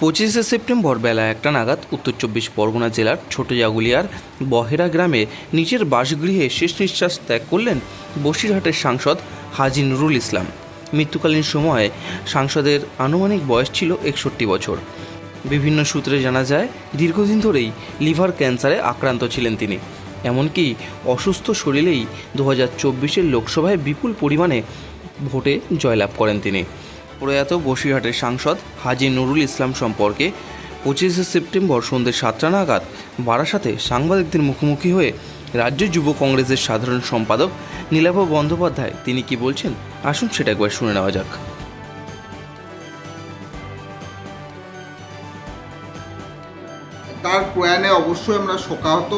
পঁচিশে সেপ্টেম্বর বেলা একটা নাগাদ উত্তর চব্বিশ পরগনা জেলার ছোট জাগুলিয়ার বহেরা গ্রামে নিজের বাসগৃহে শেষ নিঃশ্বাস ত্যাগ করলেন বসিরহাটের সাংসদ হাজি নুরুল ইসলাম। মৃত্যুকালীন সময়ে সাংসদের আনুমানিক বয়স ছিল একষট্টি বছর। বিভিন্ন সূত্রে জানা যায়, দীর্ঘদিন ধরেই লিভার ক্যান্সারে আক্রান্ত ছিলেন তিনি। এমনকি অসুস্থ শরীরেই দু হাজার চব্বিশের লোকসভায় বিপুল পরিমাণে ভোটে জয়লাভ করেন তিনি। প্রয়াত বসিরহাটের সাংসদ হাজি নুরুল ইসলাম সম্পর্কে পঁচিশে সেপ্টেম্বর সন্ধ্যে সাতটা নাগাদ বারাসাতে সাংবাদিকদের মুখোমুখি হয়ে রাজ্য যুব কংগ্রেসের সাধারণ সম্পাদক নীলাভ বন্দ্যোপাধ্যায় তিনি কি বলছেন? আসুন সেটা একবার শুনে নেওয়া যাক। তার প্রয়াণে অবশ্যই আমরা শোকাহত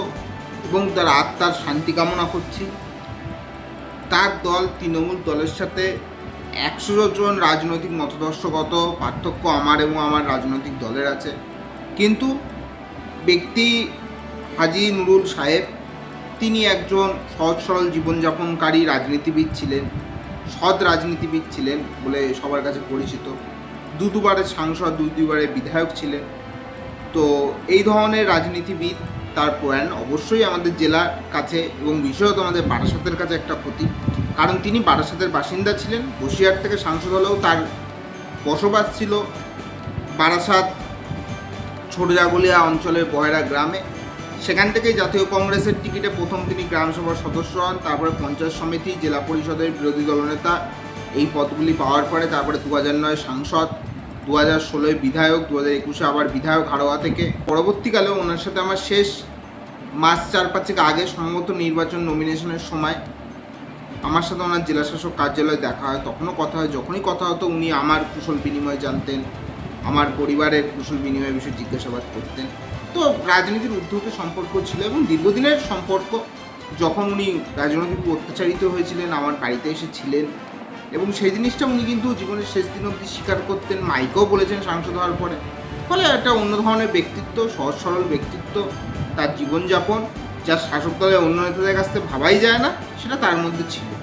এবং তার আত্মার শান্তি কামনা করছি। তার দল তৃণমূল দলের সাথে একশো জন রাজনৈতিক মতদর্শগত পার্থক্য আমার এবং আমার রাজনৈতিক দলের আছে। কিন্তু ব্যক্তি হাজি নুরুল সাহেব, তিনি একজন সহজ সরল জীবনযাপনকারী রাজনীতিবিদ ছিলেন, সৎ রাজনীতিবিদ ছিলেন বলে সবার কাছে পরিচিত। দু দুবারের সাংসদ দুই দুবারের বিধায়ক ছিলেন। তো এই ধরনের রাজনীতিবিদ তার প্রয়াণ অবশ্যই আমাদের জেলার কাছে এবং বিশেষত আমাদের বারাসাতের কাছে একটা ক্ষতি। কারণ তিনি বারাসাতের বাসিন্দা ছিলেন, বসিরহাট থেকে সাংসদ হলেও তার বসবাস ছিল বারাসাত ছোটজাগুলিয়া অঞ্চলের বয়রা গ্রামে। সেখান থেকেই জাতীয় কংগ্রেসের টিকিটে প্রথম তিনি গ্রাম সভার সদস্য হন, তারপরে পঞ্চায়েত সমিতি, জেলা পরিষদের বিরোধী দলনেতা এই পদগুলি পাওয়ার পরে তারপরে দু হাজার নয় সাংসদ। দু হাজার ষোলোয় বিধায়ক দু হাজার একুশে আবার বিধায়ক হাড়োয়া থেকে। পরবর্তীকালে ওনার সাথে আমার শেষ মাস চার পাঁচেক আগে সম্ভবত নির্বাচন নমিনেশনের সময় আমার সাথে ওনার জেলাশাসক কার্যালয়ে দেখা হয়। তখনও কথা হয়, যখনই কথা হতো উনি আমার কুশল বিনিময় জানতেন, আমার পরিবারের কুশল বিনিময় বিষয়ে জিজ্ঞাসাবাদ করতেন। তো রাজনীতির ঊর্ধ্বকে সম্পর্ক ছিল এবং দীর্ঘদিনের সম্পর্ক। যখন উনি রাজনৈতিক অত্যাচারিত হয়েছিলেন, আমার বাড়িতে এসেছিলেন এবং সেই জিনিসটা উনি কিন্তু জীবনের শেষ দিন অবধি স্বীকার করতেন। মাইকেও বলেছেন সাংসদ হওয়ার পরে। ফলে একটা অন্য ধরনের ব্যক্তিত্ব, সহজ সরল ব্যক্তিত্ব তার জীবনযাপন, যা শাসক দলের অন্য নেতাদের কাছ থেকে ভাবাই যায় না, সেটা তার মধ্যে ছিল।